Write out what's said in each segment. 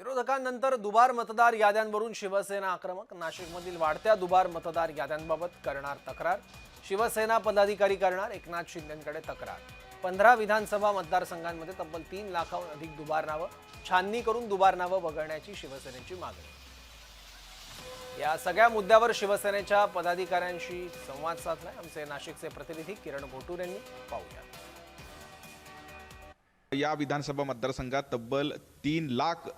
विरोधकांनंतर दुबार मतदार याद्यांवरून शिवसेना आक्रमक. नाशिकमधील वाढत्या दुबार मतदार याद्यांबाबत करणार तक्रार. शिवसेना पदाधिकारी करणार एकनाथ शिंदेकडे तक्रार. पंधरा विधानसभा मतदारसंघांमध्ये तब्बल तीन लाखाहून अधिक दुबार नावं छाननी करून दुबार नावं वगळण्याची शिवसेनेची मागणी. या सगळ्या मुद्द्यावर शिवसेनेच्या पदाधिकाऱ्यांशी संवाद साधलाय. आमचे नाशिकचे प्रतिनिधी किरण घोटूर यांनी पाहूया. या विधानसभा मतदारसंघात तब्बल तीन लाख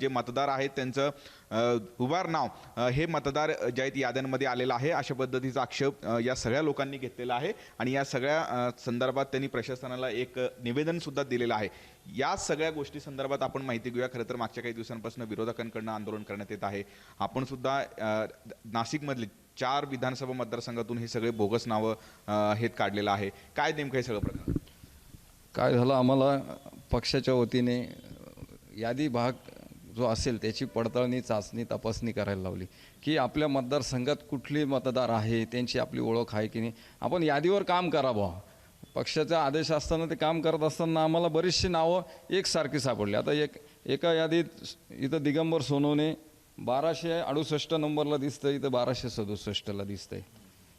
जे मतदार आहेत त्यांचं उभार नाव हे मतदार ज्या आहेत याद्यांमध्ये आलेलं आहे. अशा पद्धतीचा आक्षेप या सगळ्या लोकांनी घेतलेला आहे आणि या सगळ्या संदर्भात त्यांनी प्रशासनाला एक निवेदनसुद्धा दिलेलं आहे. या सगळ्या गोष्टी संदर्भात आपण माहिती घेऊया. खरं तर मागच्या काही दिवसांपासून विरोधकांकडनं आंदोलन करण्यात येत आहे. आपण सुद्धा नाशिकमधले चार विधानसभा मतदारसंघातून हे सगळे बोगस नावं हे काढलेलं आहे. काय नेमकं हे सगळं प्रकार काय झालं आम्हाला पक्षाच्या वतीने यादी भाग जो असेल त्याची पडताळणी चाचणी तपासणी करायला लावली की आपल्या मतदारसंघात कुठले मतदार आहे त्यांची आपली ओळख आहे की नाही. आपण यादीवर काम करावं पक्षाचा आदेश असताना ते काम करत असताना आम्हाला बरीचशी नावं एकसारखी सापडली. आता एक एका यादीत इथं दिगंबर सोनवणे बाराशे अडुसष्ट नंबरला दिसतं इथं बाराशे सदुसष्टला दिसतंय.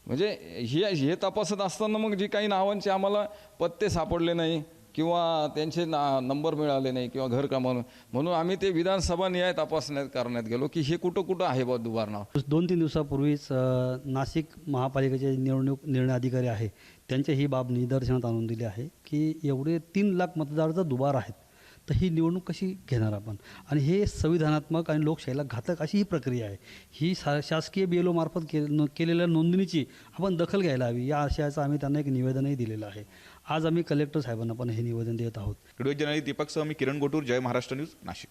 म्हणजे हे हे तपासत असताना मग जी काही नावांचे आम्हाला पत्ते सापडले नाही किंवा त्यांचे ना नंबर मिळाले नाही किंवा घर क्रमांक म्हणून. आम्ही ते विधानसभा न्याय तपासण्यात करण्यात गेलो की हे कुठं कुठं आहे बा दुबार नाव? दोन तीन दिवसापूर्वीच नाशिक महापालिकेचे निवडणूक निर्णय अधिकारी आहे. त्यांच्या ही बाब निदर्शनात आणून दिली आहे की एवढे तीन लाख मतदार जर दुबार आहेत. तर ही निवडणूक कशी घेणार आपण? आणि हे संविधानात्मक आणि लोकशाहीला घातक अशी ही प्रक्रिया आहे. ही शा शासकीय बी एल ओमार्फत के न केलेल्या नोंदणीची आपण दखल घ्यायला हवी. या आशयाचं आम्ही त्यांना एक निवेदनही दिलेलं आहे. आज आम्ही कलेक्टर साहेबांना पण हे निवेदन देत आहोत. व्हिडिओ जर्नलिस्ट दीपक सह मी किरण गोटूर जय महाराष्ट्र न्यूज नाशिक.